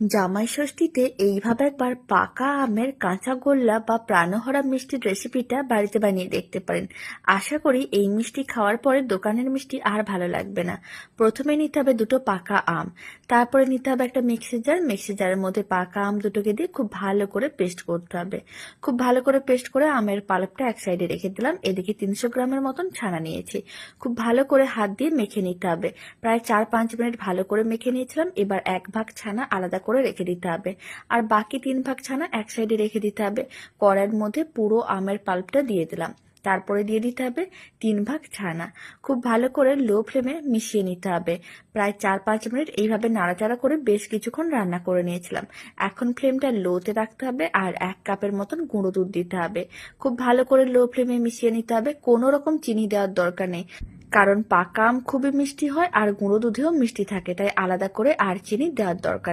জামাই ষষ্ঠীতে এইভাবে একবার পাকা আমের কাঁচা গোল্লা বা প্রাণহরা মিষ্টির রেসিপিটা বাড়িতে বানিয়ে দেখতে পারেন। আশা করি এই মিষ্টি খাওয়ার পরে দোকানের মিষ্টি আর ভালো লাগবে না। প্রথমে নিতে হবে দুটো পাকা আম, তারপরে নিতে হবে একটা মিক্সি জার মিক্সি জারের মধ্যে পাকা আম দুটোকে দিয়ে খুব ভালো করে পেস্ট করতে হবে। খুব ভালো করে পেস্ট করে আমের পালকটা এক সাইডে রেখে দিলাম। এদিকে তিনশো গ্রামের মতন ছানা নিয়েছি। খুব ভালো করে হাত দিয়ে মেখে নিতে হবে। প্রায় চার পাঁচ মিনিট ভালো করে মেখে নিয়েছিলাম। এবার এক ভাগ ছানা আলাদা করে রেখে দিতে হবে। আর বাকি তিন ভাগ ছানা এক সাইডে রেখে দিতে হবে। কড়াইয়ের মধ্যে পুরো আমের পাল্পটা দিয়ে দিলাম। তারপরে দিয়ে দিতে হবে তিন ভাগ ছানা। খুব ভালো করে লো ফ্লেমে মিশিয়ে নিতে হবে। প্রায় চার পাঁচ মিনিট এইভাবে নাড়াচাড়া করে বেশ কিছুক্ষণ রান্না করে নিয়েছিলাম। এখন ফ্লেমটা লোতে রাখতে হবে আর এক কাপের মতন গুঁড়ো দুধ দিতে হবে। খুব ভালো করে লো ফ্লেমে মিশিয়ে নিতে হবে। কোনো রকম চিনি দেওয়ার দরকার নেই। কারণ পাকা আম খুবই মিষ্টি হয় আর গুঁড়ো দুধেও মিষ্টি থাকে, তাই আলাদা করে আর চিনি দেওয়ার দরকার